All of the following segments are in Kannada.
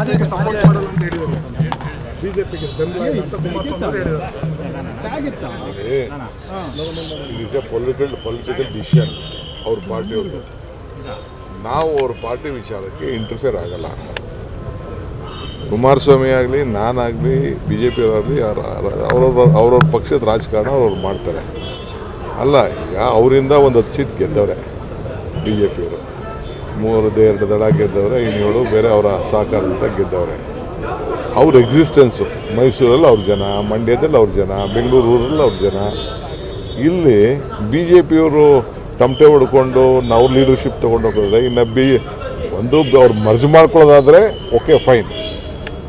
ರಾಜ್ಯಕ್ಕೆ ಸಪೋರ್ಟ್ ಮಾಡಲ್ಲ ಅಂತ ಹೇಳಿದರು. ಬಿಜೆಪಿಗೆ ಬೆಂಬಲ ಅಂತ ಕುಮಾರಸ್ವಾಮಿ ಹೇಳಿದರು. ಎ ಪೊಲಿಟಿಕಲ್ ಪೊಲಿಟಿಕಲ್ ಡಿಸಿಷನ್ ಅವ್ರ ಪಾರ್ಟಿಯವ್ರದ್ದು ನಾವು ಅವ್ರ ಪಾರ್ಟಿ ವಿಚಾರಕ್ಕೆ ಇಂಟರ್ಫಿಯರ್ ಆಗಲ್ಲ. ಕುಮಾರಸ್ವಾಮಿ ಆಗಲಿ ನಾನಾಗಲಿ ಬಿ ಜೆ ಪಿಯವರಾಗಲಿ ಅವ್ರವ್ರ ಅವ್ರವ್ರ ಪಕ್ಷದ ರಾಜಕಾರಣ ಅವ್ರವ್ರು ಮಾಡ್ತಾರೆ. ಅಲ್ಲ ಈಗ ಅವರಿಂದ ಒಂದು ಹತ್ತು ಸೀಟ್ ಗೆದ್ದವ್ರೆ ಬಿ ಜೆ ಪಿಯವರು ಮೂರದ್ದು ಎರಡು ದಡ ಗೆದ್ದವ್ರೆ ಇನ್ನೇಳು ಬೇರೆ ಅವರ ಸಹಕಾರದಿಂದ ಗೆದ್ದವ್ರೆ. ಅವ್ರ ಎಕ್ಸಿಸ್ಟೆನ್ಸು ಮೈಸೂರಲ್ಲಿ ಅವ್ರ ಜನ, ಮಂಡ್ಯದಲ್ಲಿ ಅವ್ರ ಜನ ಬೆಂಗಳೂರು ಊರಲ್ಲಿ ಅವ್ರ ಜನ. ಇಲ್ಲಿ ಬಿ ಜೆ ಪಿಯವರು ತಮಟೆ ಹೊಡ್ಕೊಂಡು ನಾವು ಲೀಡರ್ಶಿಪ್ ತೊಗೊಂಡು ಹೋಗೋದ್ರೆ ಇನ್ನು ಬಿ, ಒಂದು ಅವ್ರು merge ಮಾಡ್ಕೊಳ್ಳೋದಾದರೆ okay fine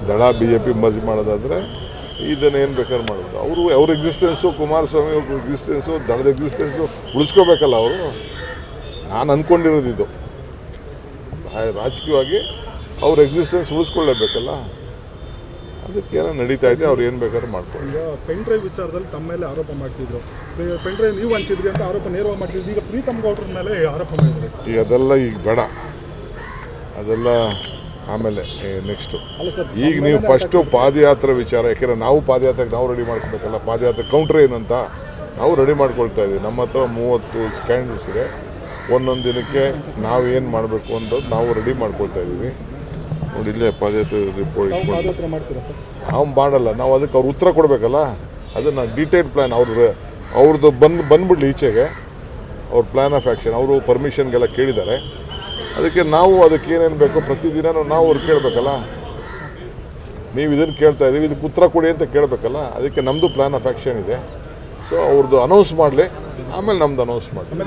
Dal B J P merge ಮಾಡೋದಾದರೆ, ಇದನ್ನು ಏನು ಬೇಕಾದ್ರೆ ಮಾಡೋದು ಅವರು, ಅವ್ರ ಎಕ್ಸಿಸ್ಟೆನ್ಸು ಕುಮಾರಸ್ವಾಮಿ ಅವ್ರ ಎಕ್ಸಿಸ್ಟೆನ್ಸು ದಳದ ಎಕ್ಸಿಸ್ಟೆನ್ಸು ಉಳಿಸ್ಕೋಬೇಕಲ್ಲ ಅವರು. ನಾನು ಅಂದ್ಕೊಂಡಿರೋದು ಇದು. ರಾ- ರಾಜಕೀಯವಾಗಿ ಅವ್ರ ಎಕ್ಸಿಸ್ಟೆನ್ಸ್ ಉಳಿಸ್ಕೊಳ್ಳೇಬೇಕಲ್ಲ? ಏನೋ ನಡೀತಾ ಇದೆ ಅವ್ರು ಏನು ಬೇಕಾದ್ರೂ ಮಾಡ್ಕೊಳ್ಳಿ. ಈಗ ಪೆನ್ ಡ್ರೈವ್ ವಿಚಾರದಲ್ಲಿ ತಮ್ಮ ಮೇಲೆ ಆರೋಪ ಮಾಡ್ತಿದ್ರು. ಪೆನ್ ಡ್ರೈವ್ ನೀವು ಹಂಚಿದ್ರಿ ಅಂತ ಆರೋಪ ನೇರವಾಗಿ ಮಾಡ್ತಿದ್ರು. ಈಗ ಪ್ರೀತಮ್ ಗೌಡ್ರ ಮೇಲೆ ಆರೋಪ ಮಾಡಿದ್ರು. ಈಗ ಅದೆಲ್ಲ ಈಗ ಬೇಡ. ಅದೆಲ್ಲ ಆಮೇಲೆ ನೆಕ್ಸ್ಟು ಅಲ್ಲ ಸರ್ ಈಗ ನೀವು ಫಸ್ಟು ಪಾದಯಾತ್ರೆ ವಿಚಾರ ಯಾಕೆಂದರೆ ನಾವು ಪಾದಯಾತ್ರೆಗೆ ನಾವು ರೆಡಿ ಮಾಡ್ಕೋಬೇಕಲ್ಲ. ಪಾದಯಾತ್ರೆ ಕೌಂಟ್ರ್ ಏನು ಅಂತ ನಾವು ರೆಡಿ ಮಾಡ್ಕೊಳ್ತಾ ಇದ್ದೀವಿ ನಮ್ಮ ಹತ್ರ ಮೂವತ್ತು ಸ್ಕ್ಯಾಂಡಲ್ಸ್ ಇದೆ. ಒಂದೊಂದು ದಿನಕ್ಕೆ ನಾವು ಏನು ಮಾಡಬೇಕು ಅಂತ ನಾವು ರೆಡಿ ಮಾಡ್ಕೊಳ್ತಾ ಇದ್ದೀವಿ ನೋಡಿ ಇಲ್ಲೇ ಪಾದಯಾತ್ರೆ ರಿಪೋರ್ಟ್ ನಾವು ಮಾಡಲ್ಲ ನಾವು ಅದಕ್ಕೆ ಅವ್ರು ಉತ್ತರ ಕೊಡಬೇಕಲ್ಲ? ಅದನ್ನು ಡೀಟೇಲ್ ಪ್ಲ್ಯಾನ್ ಅವ್ರದ್ದು ಅವ್ರದ್ದು ಬಂದು ಬಂದ್ಬಿಡ್ಲಿ ಈಚೆಗೆ. ಅವ್ರ ಪ್ಲ್ಯಾನ್ ಆಫ್ ಆ್ಯಕ್ಷನ್ ಅವರು ಪರ್ಮಿಷನ್ಗೆಲ್ಲ ಕೇಳಿದ್ದಾರೆ. ಅದಕ್ಕೆ ನಾವು ಅದಕ್ಕೆ ಏನೇನು ಬೇಕೋ ಪ್ರತಿದಿನ ನಾವು ಅವ್ರು ಕೇಳಬೇಕಲ್ಲ? ನೀವು ಇದನ್ನು ಕೇಳ್ತಾ ಇದ್ದೀವಿ ಇದಕ್ಕೆ ಉತ್ತರ ಕೊಡಿ ಅಂತ ಕೇಳಬೇಕಲ್ಲ? ಅದಕ್ಕೆ ನಮ್ಮದು ಪ್ಲ್ಯಾನ್ ಆಫ್ ಆ್ಯಕ್ಷನ್ ಇದೆ. ಸೊ ಅವ್ರದ್ದು ಅನೌನ್ಸ್ ಮಾಡಲಿ. ಆಮೇಲೆ ನಮ್ದು ಅನೌನ್ಸ್ ಮಾಡಿ